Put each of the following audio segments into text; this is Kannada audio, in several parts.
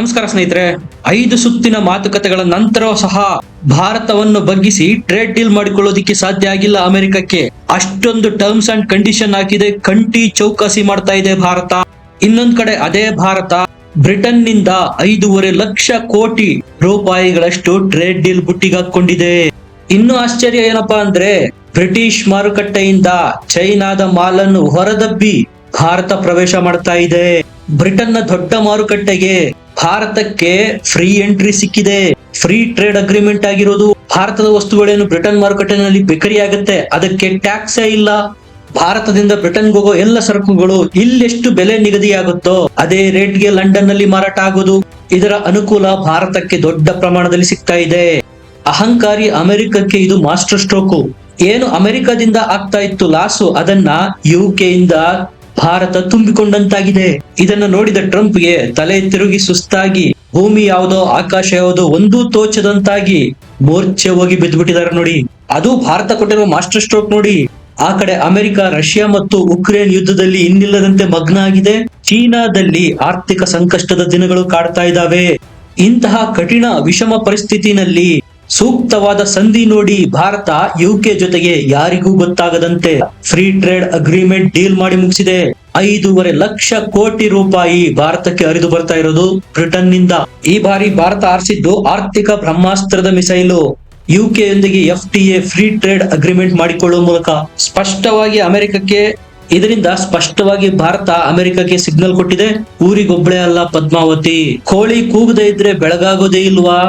ನಮಸ್ಕಾರ ಸ್ನೇಹಿತರೆ, ಐದು ಸುತ್ತಿನ ಮಾತುಕತೆಗಳ ನಂತರ ಸಹ ಭಾರತವನ್ನು ಬಗ್ಗಿಸಿ ಟ್ರೇಡ್ ಡೀಲ್ ಮಾಡಿಕೊಳ್ಳೋದಿಕ್ಕೆ ಸಾಧ್ಯ ಆಗಿಲ್ಲ ಅಮೆರಿಕಕ್ಕೆ. ಅಷ್ಟೊಂದು ಟರ್ಮ್ಸ್ ಅಂಡ್ ಕಂಡೀಷನ್ ಹಾಕಿದೆ ಕಂಟಿ ಚೌಕಾಸಿ ಮಾಡ್ತಾ ಇದೆ ಭಾರತ. ಇನ್ನೊಂದ್ ಕಡೆ ಅದೇ ಭಾರತ ಬ್ರಿಟನ್ನಿಂದ ಐದೂವರೆ ಲಕ್ಷ ಕೋಟಿ ರೂಪಾಯಿಗಳಷ್ಟು ಟ್ರೇಡ್ ಡೀಲ್ ಬುಟ್ಟಿಗೆ ಹಾಕೊಂಡಿದೆ ಇನ್ನು ಆಶ್ಚರ್ಯ ಏನಪ್ಪಾ ಅಂದ್ರೆ, ಬ್ರಿಟಿಷ್ ಮಾರುಕಟ್ಟೆಯಿಂದ ಚೈನಾದ ಮಾಲನ್ನು ಹೊರದಬ್ಬಿ ಭಾರತ ಪ್ರವೇಶ ಮಾಡ್ತಾ ಇದೆ. ಬ್ರಿಟನ್ನ ದೊಡ್ಡ ಮಾರುಕಟ್ಟೆಗೆ ಭಾರತಕ್ಕೆ ಫ್ರೀ ಎಂಟ್ರಿ ಸಿಕ್ಕಿದೆ. ಫ್ರೀ ಟ್ರೇಡ್ ಅಗ್ರಿಮೆಂಟ್ ಆಗಿರೋದು ಭಾರತದ ವಸ್ತುಗಳೇನು ಬ್ರಿಟನ್ ಮಾರುಕಟ್ಟೆನಲ್ಲಿ ಬಿಕರಿ ಆಗುತ್ತೆ. ಅದಕ್ಕೆ ಟ್ಯಾಕ್ಸೇ ಇಲ್ಲ. ಭಾರತದಿಂದ ಬ್ರಿಟನ್ಗೆ ಹೋಗೋ ಎಲ್ಲ ಸರಕುಗಳು ಇಲ್ಲೆಷ್ಟು ಬೆಲೆ ನಿಗದಿಯಾಗುತ್ತೋ ಅದೇ ರೇಟ್ಗೆ ಲಂಡನ್ನಲ್ಲಿ ಮಾರಾಟ ಆಗೋದು. ಇದರ ಅನುಕೂಲ ಭಾರತಕ್ಕೆ ದೊಡ್ಡ ಪ್ರಮಾಣದಲ್ಲಿ ಸಿಗ್ತಾ ಇದೆ. ಅಹಂಕಾರಿ ಅಮೆರಿಕಕ್ಕೆ ಇದು ಮಾಸ್ಟರ್ ಸ್ಟ್ರೋಕು ಏನು ಅಮೆರಿಕದಿಂದ ಆಗ್ತಾ ಇತ್ತು ಲಾಸು, ಅದನ್ನ ಯುಕೆ ಇಂದ ಭಾರತ ತುಂಬಿಕೊಂಡಂತಾಗಿದೆ. ಇದನ್ನು ನೋಡಿದ ಟ್ರಂಪ್ಗೆ ತಲೆ ತಿರುಗಿ ಸುಸ್ತಾಗಿ, ಭೂಮಿ ಯಾವುದೋ ಆಕಾಶ ಯಾವುದೋ ಒಂದೂ ತೋಚದಂತಾಗಿ ಮೋರ್ಚೆ ಹೋಗಿ ಬಿದ್ದುಬಿಟ್ಟಿದ್ದಾರೆ ನೋಡಿ. ಅದು ಭಾರತ ಕೊಟ್ಟಿರುವ ಮಾಸ್ಟರ್ ಸ್ಟ್ರೋಕ್ ನೋಡಿ. ಆ ಕಡೆ ಅಮೆರಿಕ, ರಷ್ಯಾ ಮತ್ತು ಉಕ್ರೇನ್ ಯುದ್ಧದಲ್ಲಿ ಇನ್ನಿಲ್ಲದಂತೆ ಮಗ್ನ ಆಗಿದೆ ಚೀನಾದಲ್ಲಿ ಆರ್ಥಿಕ ಸಂಕಷ್ಟದ ದಿನಗಳು ಕಾಡ್ತಾ ಇದ್ದಾವೆ. ಇಂತಹ ಕಠಿಣ ವಿಷಮ ಪರಿಸ್ಥಿತಿನಲ್ಲಿ ಸೂಕ್ತವಾದ ಸಂಧಿ ನೋಡಿ ಭಾರತ ಯುಕೆ ಜೊತೆಗೆ ಯಾರಿಗೂ ಗೊತ್ತಾಗದಂತೆ ಫ್ರೀ ಟ್ರೇಡ್ ಅಗ್ರಿಮೆಂಟ್ ಡೀಲ್ ಮಾಡಿ ಮುಗಿಸಿದೆ. ಐದೂವರೆ ಲಕ್ಷ ಕೋಟಿ ರೂಪಾಯಿ ಭಾರತಕ್ಕೆ ಹರಿದು ಬರ್ತಾ ಇರೋದು ಬ್ರಿಟನ್ನಿಂದ ಈ ಬಾರಿ ಭಾರತ ಆರಿಸಿದ್ದು ಆರ್ಥಿಕ ಬ್ರಹ್ಮಾಸ್ತ್ರದ ಮಿಸೈಲು. ಯುಕೆ ಯೊಂದಿಗೆ F T A free trade agreement ಮಾಡಿಕೊಳ್ಳುವ ಮೂಲಕ ಸ್ಪಷ್ಟವಾಗಿ ಅಮೆರಿಕಕ್ಕೆ, ಇದರಿಂದ ಸ್ಪಷ್ಟವಾಗಿ ಭಾರತ ಅಮೆರಿಕಕ್ಕೆ ಸಿಗ್ನಲ್ ಕೊಟ್ಟಿದೆ. ಊರಿಗೊಬ್ಬಳೇ ಅಲ್ಲ ಪದ್ಮಾವತಿ. ಕೋಳಿ ಕೂಗದೆ ಇದ್ರೆ ಬೆಳಗಾಗೋದೇ ಇಲ್ವಾ?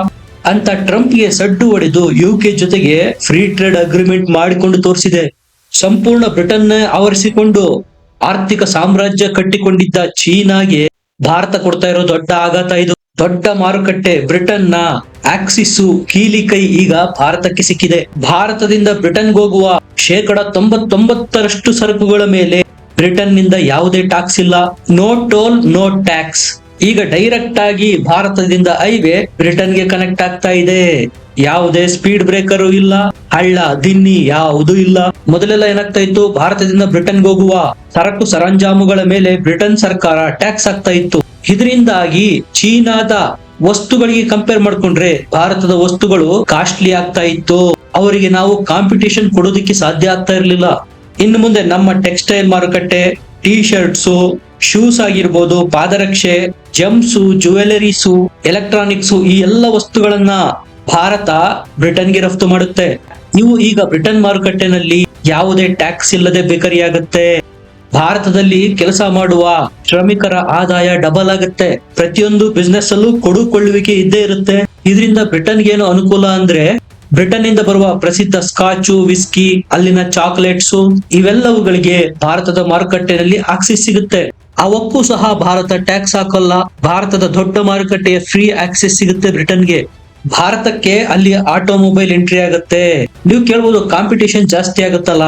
ಅಂತ ಟ್ರಂಪ್ಗೆ ಸಡ್ಡು ಹೊಡೆದು ಯುಕೆ ಜೊತೆಗೆ ಫ್ರೀ ಟ್ರೇಡ್ ಅಗ್ರಿಮೆಂಟ್ ಮಾಡಿಕೊಂಡು ತೋರಿಸಿದೆ. ಸಂಪೂರ್ಣ ಬ್ರಿಟನ್ ಆವರಿಸಿಕೊಂಡು ಆರ್ಥಿಕ ಸಾಮ್ರಾಜ್ಯ ಕಟ್ಟಿಕೊಂಡಿದ್ದ ಚೀನಾಗೆ ಭಾರತ ಕೊಡ್ತಾ ಇರೋ ದೊಡ್ಡ ಆಘಾತ ಇದು. ದೊಡ್ಡ ಮಾರುಕಟ್ಟೆ ಬ್ರಿಟನ್ನ ಆಕ್ಸಿಸ್ ಕೀಲಿ ಕೈ ಈಗ ಭಾರತಕ್ಕೆ ಸಿಕ್ಕಿದೆ. ಭಾರತದಿಂದ ಬ್ರಿಟನ್ಗೆ ಹೋಗುವ ಶೇಕಡ ತೊಂಬತ್ತೊಂಬತ್ತರಷ್ಟು ಸರಕುಗಳ ಮೇಲೆ ಬ್ರಿಟನ್ನಿಂದ ಯಾವುದೇ ಟ್ಯಾಕ್ಸ್ ಇಲ್ಲ. No toll, no tax. ಈಗ ಡೈರೆಕ್ಟ್ ಆಗಿ ಭಾರತದಿಂದ ಹೈವೇ ಬ್ರಿಟನ್ಗೆ ಕನೆಕ್ಟ್ ಆಗ್ತಾ ಇದೆ. ಯಾವುದೇ ಸ್ಪೀಡ್ ಬ್ರೇಕರು ಇಲ್ಲ, ಹಳ್ಳ ದಿನ್ನಿ ಯಾವುದೂ ಇಲ್ಲ. ಮೊದಲೆಲ್ಲ ಏನಾಗ್ತಾ ಇತ್ತು? ಭಾರತದಿಂದ ಬ್ರಿಟನ್ಗೆ ಹೋಗುವ ಸರಕು ಸರಂಜಾಮುಗಳ ಮೇಲೆ ಬ್ರಿಟನ್ ಸರ್ಕಾರ ಟ್ಯಾಕ್ಸ್ ಆಗ್ತಾ ಇತ್ತು. ಇದರಿಂದಾಗಿ ಚೀನಾದ ವಸ್ತುಗಳಿಗೆ ಕಂಪೇರ್ ಮಾಡ್ಕೊಂಡ್ರೆ ಭಾರತದ ವಸ್ತುಗಳು ಕಾಸ್ಟ್ಲಿ ಆಗ್ತಾ ಇತ್ತು. ಅವರಿಗೆ ನಾವು ಕಾಂಪಿಟೇಷನ್ ಕೊಡೋದಕ್ಕೆ ಸಾಧ್ಯ ಆಗ್ತಾ ಇರಲಿಲ್ಲ. ಇನ್ನು ಮುಂದೆ ನಮ್ಮ ಟೆಕ್ಸ್ಟೈಲ್ ಮಾರುಕಟ್ಟೆ ಟಿ ಶರ್ಟ್ಸು ಶೂಸ್ ಆಗಿರ್ಬೋದು, ಪಾದರಕ್ಷೆ, ಜಂಪ್ಸು ಜುವೆಲರೀಸು ಎಲೆಕ್ಟ್ರಾನಿಕ್ಸು ಈ ಎಲ್ಲ ವಸ್ತುಗಳನ್ನ ಭಾರತ ಬ್ರಿಟನ್ಗೆ ರಫ್ತು ಮಾಡುತ್ತೆ. ಇವು ಈಗ ಬ್ರಿಟನ್ ಮಾರುಕಟ್ಟೆನಲ್ಲಿ ಯಾವುದೇ ಟ್ಯಾಕ್ಸ್ ಇಲ್ಲದೆ ಬೇಕರಿಯಾಗುತ್ತೆ. ಭಾರತದಲ್ಲಿ ಕೆಲಸ ಮಾಡುವ ಶ್ರಮಿಕರ ಆದಾಯ ಡಬಲ್ ಆಗುತ್ತೆ. ಪ್ರತಿಯೊಂದು ಬಿಸ್ನೆಸ್ ಅಲ್ಲೂ ಕೊಡುಕೊಳ್ಳುವಿಕೆ ಇದ್ದೇ ಇರುತ್ತೆ. ಇದರಿಂದ ಬ್ರಿಟನ್ಗೆ ಏನು ಅನುಕೂಲ ಅಂದ್ರೆ ಬ್ರಿಟನ್ ಇಂದ ಬರುವ ಪ್ರಸಿದ್ಧ ಸ್ಕಾಚು ವಿಸ್ಕಿ ಅಲ್ಲಿನ ಚಾಕ್ಲೇಟ್ಸು ಇವೆಲ್ಲವುಗಳಿಗೆ ಭಾರತದ ಮಾರುಕಟ್ಟೆಯಲ್ಲಿ ಆಕ್ಸಿಸ್ ಸಿಗುತ್ತೆ. ಅವಕ್ಕೂ ಸಹ ಭಾರತ ಟ್ಯಾಕ್ಸ್ ಹಾಕಲ್ಲ. ಭಾರತದ ದೊಡ್ಡ ಮಾರುಕಟ್ಟೆಯ ಫ್ರೀ ಆಕ್ಸೆಸ್ ಸಿಗುತ್ತೆ ಬ್ರಿಟನ್ಗೆ. ಭಾರತಕ್ಕೆ ಅಲ್ಲಿ ಆಟೋಮೊಬೈಲ್ ಎಂಟ್ರಿ ಆಗುತ್ತೆ. ನೀವು ಕೇಳ್ಬೋದು ಕಾಂಪಿಟೇಷನ್ ಜಾಸ್ತಿ ಆಗುತ್ತಲ್ಲ.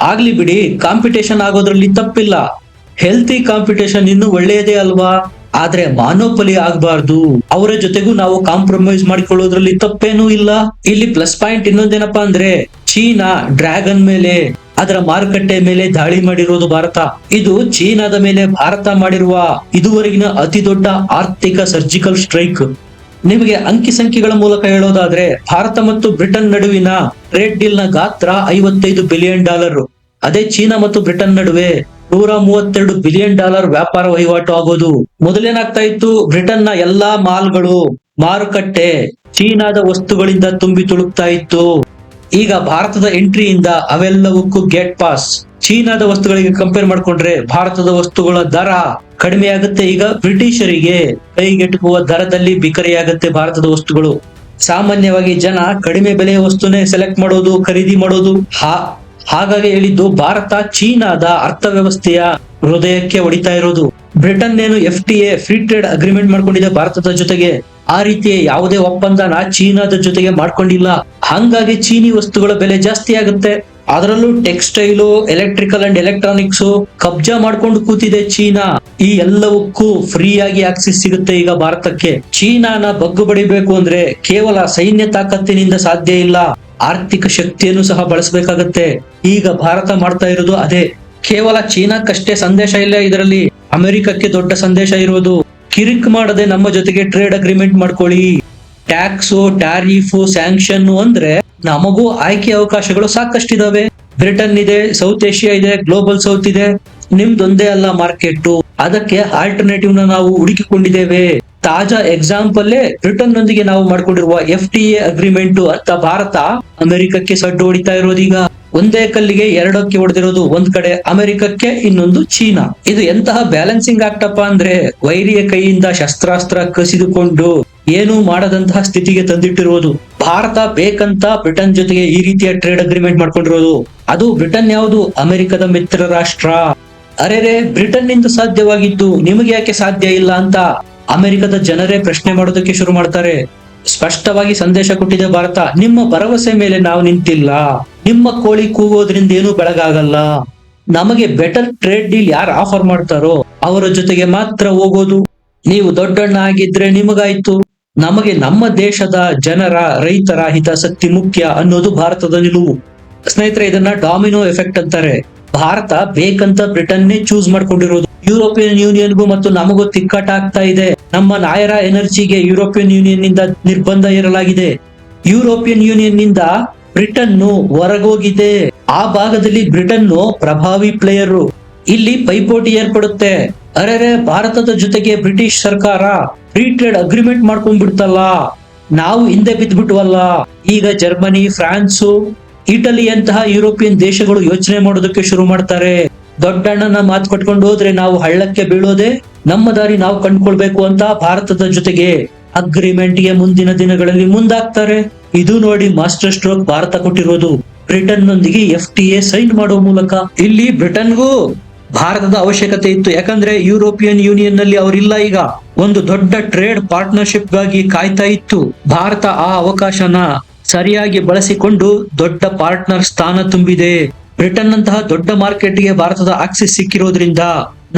ಆಗ್ಲಿ ಬಿಡಿ ಕಾಂಪಿಟೇಷನ್ ಆಗೋದ್ರಲ್ಲಿ ತಪ್ಪಿಲ್ಲ. ಹೆಲ್ತಿ ಕಾಂಪಿಟೇಷನ್ ಇನ್ನು ಒಳ್ಳೆಯದೇ ಅಲ್ವಾ? ಆದ್ರೆ ಮಾನೋಪಲಿ ಆಗ್ಬಾರ್ದು. ಅವರ ಜೊತೆಗೂ ನಾವು ಕಾಂಪ್ರಮೈಸ್ ಮಾಡಿಕೊಳ್ಳೋದ್ರಲ್ಲಿ ತಪ್ಪೇನೂ ಇಲ್ಲ. ಇಲ್ಲಿ ಪ್ಲಸ್ ಪಾಯಿಂಟ್ ಇನ್ನೊಂದೇನಪ್ಪಾ ಅಂದ್ರೆ ಚೀನಾ ಡ್ರ್ಯಾಗನ್ ಮೇಲೆ. ಅದರ ಮಾರುಕಟ್ಟೆ ಮೇಲೆ ದಾಳಿ ಮಾಡಿರುವುದು ಭಾರತ. ಇದು ಚೀನಾದ ಮೇಲೆ ಭಾರತ ಮಾಡಿರುವ ಇದುವರೆಗಿನ ಅತಿ ದೊಡ್ಡ ಆರ್ಥಿಕ ಸರ್ಜಿಕಲ್ ಸ್ಟ್ರೈಕ್. ನಿಮಗೆ ಅಂಕಿ ಸಂಖ್ಯೆಗಳ ಮೂಲಕ ಹೇಳೋದಾದ್ರೆ, ಭಾರತ ಮತ್ತು ಬ್ರಿಟನ್ ನಡುವಿನ ಟ್ರೇಡ್ ಡೀಲ್ನ ಗಾತ್ರ ಐವತ್ತೈದು ಬಿಲಿಯನ್ ಡಾಲರ್. ಅದೇ ಚೀನಾ ಮತ್ತು ಬ್ರಿಟನ್ ನಡುವೆ ನೂರ ಮೂವತ್ತೆರಡು ಬಿಲಿಯನ್ ಡಾಲರ್ ವ್ಯಾಪಾರ ವಹಿವಾಟು ಆಗೋದು. ಮೊದಲೇನಾಗ್ತಾ ಇತ್ತು? ಬ್ರಿಟನ್ನ ಎಲ್ಲಾ ಮಾಲ್ಗಳು ಮಾರುಕಟ್ಟೆ ಚೀನಾದ ವಸ್ತುಗಳಿಂದ ತುಂಬಿ ತುಳುಕ್ತಾ ಇತ್ತು. ಈಗ ಭಾರತದ ಎಂಟ್ರಿಯಿಂದ ಅವೆಲ್ಲವಕ್ಕೂ ಗೇಟ್ ಪಾಸ್ ಚೀನಾದ ವಸ್ತುಗಳಿಗೆ ಕಂಪೇರ್ ಮಾಡ್ಕೊಂಡ್ರೆ ಭಾರತದ ವಸ್ತುಗಳ ದರ ಕಡಿಮೆ ಆಗುತ್ತೆ ಈಗ ಬ್ರಿಟಿಷರಿಗೆ ಕೈಗೆಟುಕುವ ದರದಲ್ಲಿ ಬಿಕರಿಯಾಗುತ್ತೆ ಭಾರತದ ವಸ್ತುಗಳು. ಸಾಮಾನ್ಯವಾಗಿ ಜನ ಕಡಿಮೆ ಬೆಲೆಯ ವಸ್ತುನೇ ಸೆಲೆಕ್ಟ್ ಮಾಡೋದು, ಖರೀದಿ ಮಾಡೋದು. ಹಾ, ಹಾಗಾಗಿ ಹೇಳಿದ್ದು ಭಾರತ ಚೀನಾದ ಅರ್ಥವ್ಯವಸ್ಥೆಯ ಹೃದಯಕ್ಕೆ ಹೊಡಿತಾ ಇರೋದು. ಬ್ರಿಟನ್ ಏನು F T A free trade agreement ಮಾಡ್ಕೊಂಡಿದೆ ಭಾರತದ ಜೊತೆಗೆ. ಆ ರೀತಿಯ ಯಾವುದೇ ಒಪ್ಪಂದನ ಚೀನಾದ ಜೊತೆಗೆ ಮಾಡ್ಕೊಂಡಿಲ್ಲ. ಹಂಗಾಗಿ ಚೀನಿ ವಸ್ತುಗಳ ಬೆಲೆ ಜಾಸ್ತಿ ಆಗುತ್ತೆ. ಅದರಲ್ಲೂ ಟೆಕ್ಸ್ಟೈಲು, ಎಲೆಕ್ಟ್ರಿಕಲ್ ಅಂಡ್ ಎಲೆಕ್ಟ್ರಾನಿಕ್ಸ್ ಕಬ್ಜಾ ಮಾಡ್ಕೊಂಡು ಕೂತಿದೆ ಚೀನಾ. ಈ ಎಲ್ಲವಕ್ಕೂ ಫ್ರೀ ಆಗಿ ಆಕ್ಸಿಸ್ ಸಿಗುತ್ತೆ ಈಗ ಭಾರತಕ್ಕೆ. ಚೀನಾನ ಬಗ್ಗು ಬಡಿಬೇಕು ಅಂದ್ರೆ ಕೇವಲ ಸೈನ್ಯ ತಾಕತ್ತಿನಿಂದ ಸಾಧ್ಯ ಇಲ್ಲ. ಆರ್ಥಿಕ ಶಕ್ತಿಯನ್ನು ಸಹ ಬಳಸಬೇಕಾಗತ್ತೆ. ಈಗ ಭಾರತ ಮಾಡ್ತಾ ಇರೋದು ಅದೇ. ಕೇವಲ ಚೀನಾಕ್ಕಷ್ಟೇ ಸಂದೇಶ ಇಲ್ಲ ಇದರಲ್ಲಿ. ಅಮೆರಿಕಕ್ಕೆ ದೊಡ್ಡ ಸಂದೇಶ ಇರೋದು. ಕಿರಿಕ್ ಮಾಡದೆ ನಮ್ಮ ಜೊತೆಗೆ ಟ್ರೇಡ್ ಅಗ್ರಿಮೆಂಟ್ ಮಾಡ್ಕೊಳ್ಳಿ. ಟ್ಯಾಕ್ಸು ಟ್ಯಾರಿಫು ಸ್ಯಾಂಕ್ಷನ್ ಅಂದ್ರೆ ನಮಗೂ ಆಯ್ಕೆ ಅವಕಾಶಗಳು ಸಾಕಷ್ಟು ಇದಾವೆ ಬ್ರಿಟನ್ ಇದೆ ಸೌತ್ ಏಷ್ಯಾ ಇದೆ ಗ್ಲೋಬಲ್ ಸೌತ್ ಇದೆ. ನಿಮ್ದೊಂದೇ ಅಲ್ಲ ಮಾರ್ಕೆಟ್ ಅದಕ್ಕೆ ಆಲ್ಟರ್ನೇಟಿವ್ನ ನಾವು ಹುಡುಕಿಕೊಂಡಿದ್ದೇವೆ. ತಾಜಾ ಎಕ್ಸಾಂಪಲ್ ಬ್ರಿಟನ್ ನೊಂದಿಗೆ ನಾವು ಮಾಡ್ಕೊಂಡಿರುವ ಎಫ್ ಟಿ ಎ ಅಗ್ರಿಮೆಂಟ್ ಅಂತ ಭಾರತ ಅಮೆರಿಕಕ್ಕೆ ಸಡ್ಡು ಹೊಡಿತಾ ಇರೋದೀಗ. ಒಂದೇ ಕಲ್ಲಿಗೆ ಎರಡಕ್ಕೆ ಹೊಡೆದಿರೋದು ಒಂದ್ ಕಡೆ ಅಮೆರಿಕಕ್ಕೆ, ಇನ್ನೊಂದು ಚೀನಾ. ಇದು ಎಂತಹ ಬ್ಯಾಲೆನ್ಸಿಂಗ್ ಆಗ್ತಪ್ಪ ಅಂದ್ರೆ ವೈರಿಯ ಕೈಯಿಂದ ಶಸ್ತ್ರಾಸ್ತ್ರ ಕಸಿದುಕೊಂಡು ಏನು ಮಾಡದಂತಹ ಸ್ಥಿತಿಗೆ ತಂದಿಟ್ಟಿರುವುದು ಭಾರತ ಬೇಕಂತ ಬ್ರಿಟನ್ ಜೊತೆಗೆ ಈ ರೀತಿಯ ಟ್ರೇಡ್ ಅಗ್ರಿಮೆಂಟ್ ಮಾಡ್ಕೊಂಡಿರೋದು. ಅದು ಬ್ರಿಟನ್ ಯಾವುದು? ಅಮೆರಿಕದ ಮಿತ್ರ ರಾಷ್ಟ್ರ ಅರೆರೆ ಬ್ರಿಟನ್ನಿಂದ ಸಾಧ್ಯವಾಗಿದ್ದು ನಿಮಗೆ ಯಾಕೆ ಸಾಧ್ಯ ಇಲ್ಲ ಅಂತ? ಅಮೆರಿಕದ ಜನರೇ ಪ್ರಶ್ನೆ ಮಾಡೋದಕ್ಕೆ ಶುರು ಮಾಡ್ತಾರೆ. ಸ್ಪಷ್ಟವಾಗಿ ಸಂದೇಶ ಕೊಟ್ಟಿದೆ ಭಾರತ. ನಿಮ್ಮ ಭರವಸೆ ಮೇಲೆ ನಾವು ನಿಂತಿಲ್ಲ. ನಿಮ್ಮ ಕೋಳಿ ಕೂಗೋದ್ರಿಂದ ಏನು ಬೆಳಗಾಗಲ್ಲ. ನಮಗೆ ಬೆಟರ್ ಟ್ರೇಡ್ ಡೀಲ್ ಯಾರು ಆಫರ್ ಮಾಡ್ತಾರೋ ಅವರ ಜೊತೆಗೆ ಮಾತ್ರ ಹೋಗೋದು. ನೀವು ದೊಡ್ಡಣ್ಣ ಆಗಿದ್ರೆ ನಿಮಗಾಯ್ತು. ನಮಗೆ ನಮ್ಮ ದೇಶದ ಜನರ, ರೈತರ ಹಿತಾಸಕ್ತಿ ಮುಖ್ಯ ಅನ್ನೋದು ಭಾರತದ ನಿಲುವು. ಸ್ನೇಹಿತರೆ, ಇದನ್ನ ಡಾಮಿನೋ ಎಫೆಕ್ಟ್ ಅಂತಾರೆ. ಭಾರತ ಬೇಕಂತ ಬ್ರಿಟನ್ನೇ ಚೂಸ್ ಮಾಡ್ಕೊಂಡಿರೋದು. ಯುರೋಪಿಯನ್ ಯೂನಿಯನ್ಗೂ ಮತ್ತು ನಮಗೂ ತಿಕ್ಕಾಟ ಆಗ್ತಾ ಇದೆ. ನಮ್ಮ ನಾಯರ ಎನರ್ಜಿಗೆ ಯುರೋಪಿಯನ್ ಯೂನಿಯನ್ನಿಂದ ನಿರ್ಬಂಧ ಇರಲಾಗಿದೆ ಯುರೋಪಿಯನ್ ಯೂನಿಯನ್ನಿಂದ ಬ್ರಿಟನ್ ಹೊರಗೋಗಿದೆ. ಆ ಭಾಗದಲ್ಲಿ ಬ್ರಿಟನ್ ಪ್ರಭಾವಿ ಪ್ಲೇಯರು ಇಲ್ಲಿ ಪೈಪೋಟಿ ಏರ್ಪಡುತ್ತೆ. ಅರೆರೆ ಭಾರತದ ಜೊತೆಗೆ ಬ್ರಿಟಿಷ್ ಸರ್ಕಾರ ಫ್ರೀ ಟ್ರೇಡ್ ಅಗ್ರಿಮೆಂಟ್ ಮಾಡ್ಕೊಂಡ್ಬಿಡ್ತಲ್ಲ. ನಾವು ಹಿಂದೆ ಬಿದ್ದ್ಬಿಟ್ವಲ್ಲ ಈಗ ಜರ್ಮನಿ, ಫ್ರಾನ್ಸು ಇಟಲಿಯಂತಹ ಯುರೋಪಿಯನ್ ದೇಶಗಳು ಯೋಚನೆ ಮಾಡೋದಕ್ಕೆ ಶುರು ಮಾಡ್ತಾರೆ. ದೊಡ್ಡಣ್ಣನ ಮಾತು ಕಟ್ಕೊಂಡು ಹೋದ್ರೆ ನಾವು ಹಳ್ಳಕ್ಕೆ ಬೀಳೋದೆ, ನಮ್ಮ ದಾರಿ ನಾವು ಕಂಡ್ಕೊಳ್ಬೇಕು ಅಂತ ಭಾರತದ ಜೊತೆಗೆ ಅಗ್ರಿಮೆಂಟ್ಗೆ ಮುಂದಿನ ದಿನಗಳಲ್ಲಿ ಮುಂದಾಗ್ತಾರೆ. ಇದು ನೋಡಿ ಮಾಸ್ಟರ್ ಸ್ಟ್ರೋಕ್ ಭಾರತ ಕೊಟ್ಟಿರೋದು. ಬ್ರಿಟನ್ ನೊಂದಿಗೆ ಎಫ್ ಟಿ ಎ ಸೈನ್ ಮಾಡೋ ಮೂಲಕ. ಇಲ್ಲಿ ಬ್ರಿಟನ್ಗೂ ಭಾರತದ ಅವಶ್ಯಕತೆ ಇತ್ತು. ಯಾಕಂದ್ರೆ ಯುರೋಪಿಯನ್ ಯೂನಿಯನ್ನಲ್ಲಿ ಅವರಿಲ್ಲ ಈಗ. ಒಂದು ದೊಡ್ಡ ಟ್ರೇಡ್ ಪಾರ್ಟ್ನರ್ಶಿಪ್ಗಾಗಿ ಕಾಯ್ತಾ ಇತ್ತು. ಭಾರತ ಆ ಅವಕಾಶನ ಸರಿಯಾಗಿ ಬಳಸಿಕೊಂಡು ದೊಡ್ಡ ಪಾರ್ಟ್ನರ್ ಸ್ಥಾನ ತುಂಬಿದೆ. ಬ್ರಿಟನ್ ನಂತಹ ದೊಡ್ಡ ಮಾರ್ಕೆಟ್ಗೆ ಭಾರತದ ಆಕ್ಸಿಸ್ ಸಿಕ್ಕಿರೋದ್ರಿಂದ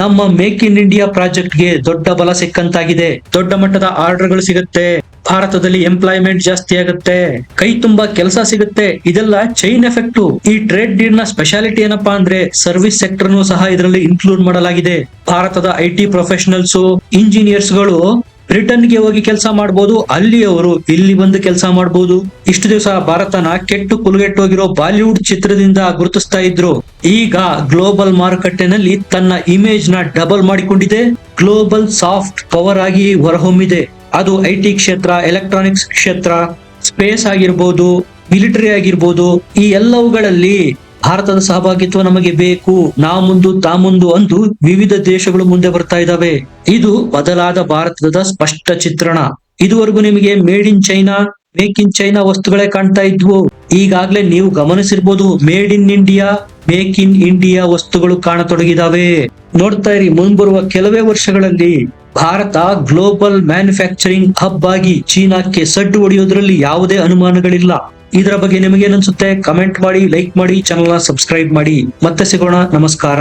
ನಮ್ಮ ಮೇಕ್ ಇನ್ ಇಂಡಿಯಾ ಪ್ರಾಜೆಕ್ಟ್ಗೆ ದೊಡ್ಡ ಬಲ ಸಿಕ್ಕಂತಾಗಿದೆ. ದೊಡ್ಡ ಮಟ್ಟದ ಆರ್ಡರ್ಗಳು ಸಿಗುತ್ತೆ. ಭಾರತದಲ್ಲಿ ಎಂಪ್ಲಾಯ್ಮೆಂಟ್ ಜಾಸ್ತಿ ಆಗುತ್ತೆ. ಕೈ ತುಂಬಾ ಕೆಲಸ ಸಿಗುತ್ತೆ. ಇದೆಲ್ಲ ಚೈನ್ ಎಫೆಕ್ಟ್. ಈ ಟ್ರೇಡ್ ಡೀಲ್ನ ಸ್ಪೆಷಾಲಿಟಿ ಏನಪ್ಪಾ ಅಂದ್ರೆ ಸರ್ವಿಸ್ ಸೆಕ್ಟರ್ ಸಹ ಇದರಲ್ಲಿ ಇನ್ಕ್ಲೂಡ್ ಮಾಡಲಾಗಿದೆ. ಭಾರತದ ಐಟಿ ಪ್ರೊಫೆಷನಲ್ಸ್ ಇಂಜಿನಿಯರ್ಸ್ಗಳು ಬ್ರಿಟನ್ಗೆ ಹೋಗಿ ಕೆಲಸ ಮಾಡಬಹುದು ಅಲ್ಲಿ ಅವರು ಇಲ್ಲಿ ಬಂದು ಕೆಲಸ ಮಾಡಬಹುದು ಇಷ್ಟು ದಿವಸ ಭಾರತನ ಕೆಟ್ಟು ಕುಲುಗೆಟ್ಟೋಗಿರೋ ಬಾಲಿವುಡ್ ಚಿತ್ರದಿಂದ ಗುರುತಿಸ್ತಾ ಇದ್ರು. ಈಗ ಗ್ಲೋಬಲ್ ಮಾರುಕಟ್ಟೆನಲ್ಲಿ ತನ್ನ ಇಮೇಜ್ನ ಡಬಲ್ ಮಾಡಿಕೊಂಡಿದೆ. ಗ್ಲೋಬಲ್ ಸಾಫ್ಟ್ ಪವರ್ ಆಗಿ ಹೊರಹೊಮ್ಮಿದೆ. ಅದು ಐ ಕ್ಷೇತ್ರ, ಎಲೆಕ್ಟ್ರಾನಿಕ್ಸ್ ಕ್ಷೇತ್ರ, ಸ್ಪೇಸ್ ಆಗಿರ್ಬೋದು, ಮಿಲಿಟರಿ ಆಗಿರ್ಬೋದು, ಈ ಎಲ್ಲವುಗಳಲ್ಲಿ ಭಾರತದ ಸಹಭಾಗಿತ್ವ ನಮಗೆ ಬೇಕು, ನಾ ಮುಂದು, ತಾ ಮುಂದು ಅಂದು ವಿವಿಧ ದೇಶಗಳು ಮುಂದೆ ಬರ್ತಾ ಇದ್ದಾವೆ. ಇದು ಬದಲಾದ ಭಾರತದ ಸ್ಪಷ್ಟ ಚಿತ್ರಣ. ಇದುವರೆಗೂ ನಿಮಗೆ made in China, make in China ವಸ್ತುಗಳೇ ಕಾಣ್ತಾ ಇದ್ವು. ಈಗಾಗ್ಲೇ ನೀವು ಗಮನಿಸಿರ್ಬೋದು, made in India, make in India ವಸ್ತುಗಳು ಕಾಣತೊಡಗಿದಾವೆ. ನೋಡ್ತಾ ಇರಿ, ಮುಂಬರುವ ಕೆಲವೇ ವರ್ಷಗಳಲ್ಲಿ ಭಾರತ ಗ್ಲೋಬಲ್ ಮ್ಯಾನುಫ್ಯಾಕ್ಚರಿಂಗ್ ಹಬ್ ಆಗಿ ಚೀನಾಕ್ಕೆ ಸಡ್ಡು ಹೊಡೆಯೋದ್ರಲ್ಲಿ ಯಾವುದೇ ಅನುಮಾನಗಳಿಲ್ಲ. ಇದರ ಬಗ್ಗೆ ನಿಮಗೇನನ್ಸುತ್ತೆ ಕಮೆಂಟ್ ಮಾಡಿ ಲೈಕ್ ಮಾಡಿ ಚಾನಲ್ನ ಸಬ್ಸ್ಕ್ರೈಬ್ ಮಾಡಿ. ಮತ್ತೆ ಸಿಗೋಣ. ನಮಸ್ಕಾರ.